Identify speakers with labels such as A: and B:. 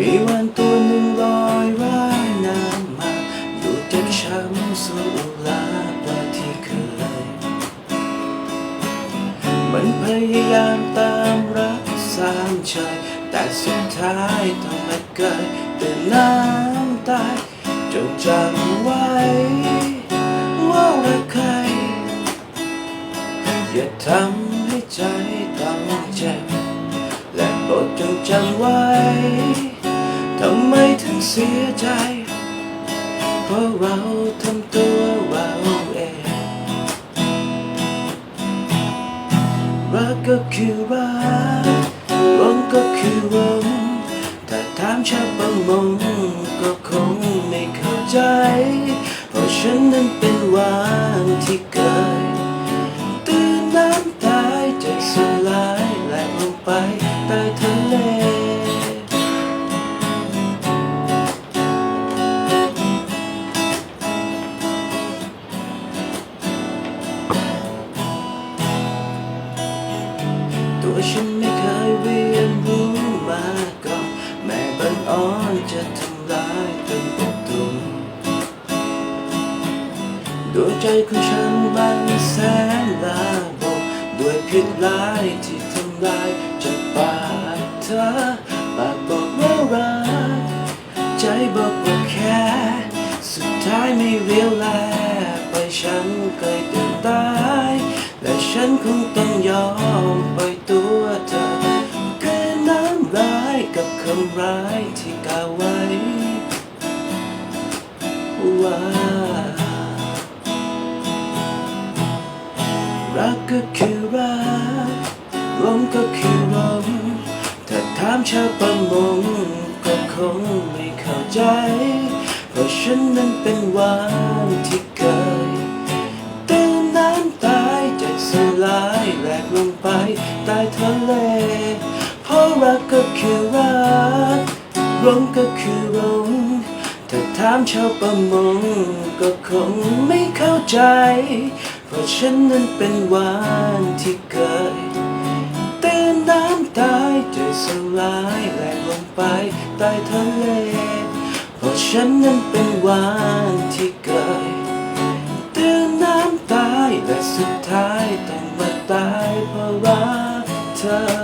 A: มีวันตัวหนึ่งลอยว่ายน้ำมาอยู่ด็กช้ำสู่ลาปลาที่เคย มันพยายามตามรักสามใยแต่สุดท้ายต้องมาเกิดแต่น้ำตายจงจำไว้ว่ารักใคร อย่าทำให้ใจต้องเจ็บและโปรดจงจำไว้ เสียใจ เพราะเราทำตัวเราเอง รักก็คือรักหลงก็คือหลงถ้าถามชาวประมงก็คงไม่เข้าใจ เพราะฉันนั้นเป็นวานที่เกิด ตัวฉันไม่เคยเรียนรู้มาก่อนแม่บันอ่อนจะทำร้ายเป็นปกตุนดวงใจของฉันมันแสนลาบกด้วยพิษร้ายที่ทำร้ายจากปากเธอปากบอกว่ารักใจบอกว่าแค่สุดท้ายไม่เรียวแลไปฉันเคยตื่นตา และฉันคงต้องยอมปล่อยตัวเธอเกินน้ำร้ายกับคำร้ายที่กล่าวไว้ ว่า รักก็คือรักลงก็คือลงถ้าถามชาวประมงก็คงไม่เข้าใจ เพราะฉันนั้นเป็นวานที่เคย ลายแหลกลงไปใต้ทะเล เพราะรักก็คือรักหลงก็คือหลงถ้าถามชาวประมงก็คงไม่เข้าใจ เพราะฉันนั้นเป็นวานที่เคยตื่นน้ำตายใจสลายแหลกลงไปใต้ทะเล เพราะฉันนั้นเป็นวานที่ ต้องมาตายเพราะรักเธอ